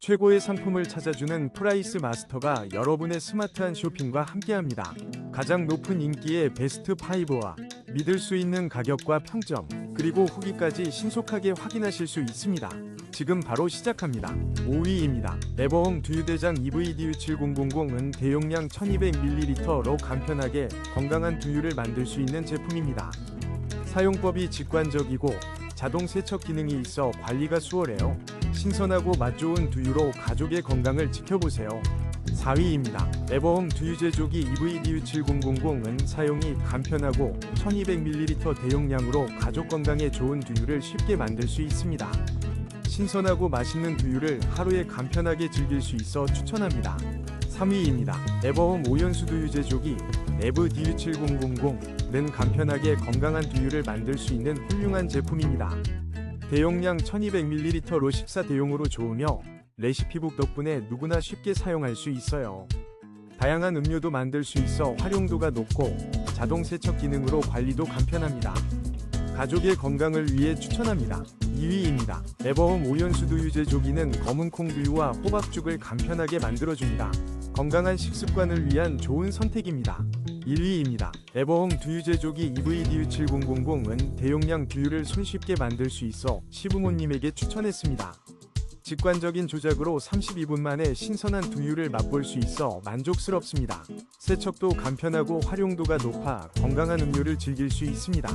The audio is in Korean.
최고의 상품을 찾아주는 프라이스 마스터가 여러분의 스마트한 쇼핑과 함께합니다. 가장 높은 인기의 베스트 5와 믿을 수 있는 가격과 평점, 그리고 후기까지 신속하게 확인하실 수 있습니다. 지금 바로 시작합니다. 5위입니다. 에버홈 두유대장 EVDU7000은 대용량 1200ml로 간편하게 건강한 두유를 만들 수 있는 제품입니다. 사용법이 직관적이고 자동 세척 기능이 있어 관리가 수월해요. 신선하고 맛 좋은 두유로 가족의 건강을 지켜보세요. 4위입니다. 에버홈 두유 제조기 EVDU7000은 사용이 간편하고 1200ml 대용량으로 가족 건강에 좋은 두유를 쉽게 만들 수 있습니다. 신선하고 맛있는 두유를 하루에 간편하게 즐길 수 있어 추천합니다. 3위입니다. 에버홈 오연수 두유 제조기 에브 DU7000는 간편하게 건강한 두유를 만들 수 있는 훌륭한 제품입니다. 대용량 1200ml로 식사 대용으로 좋으며 레시피북 덕분에 누구나 쉽게 사용할 수 있어요. 다양한 음료도 만들 수 있어 활용도가 높고 자동 세척 기능으로 관리도 간편합니다. 가족의 건강을 위해 추천합니다. 2위입니다. 에버홈 오연수 두 유 제 조기는 검은 콩두유와 호박죽을 간편하게 만들어줍니다. 건강한 식습관을 위한 좋은 선택입니다. 1위입니다. 에버홈 두유 제조기 EVDU7000은 대용량 두유를 손쉽게 만들 수 있어 시부모님에게 추천했습니다. 직관적인 조작으로 32분 만에 신선한 두유를 맛볼 수 있어 만족스럽습니다. 세척도 간편하고 활용도가 높아 건강한 음료를 즐길 수 있습니다.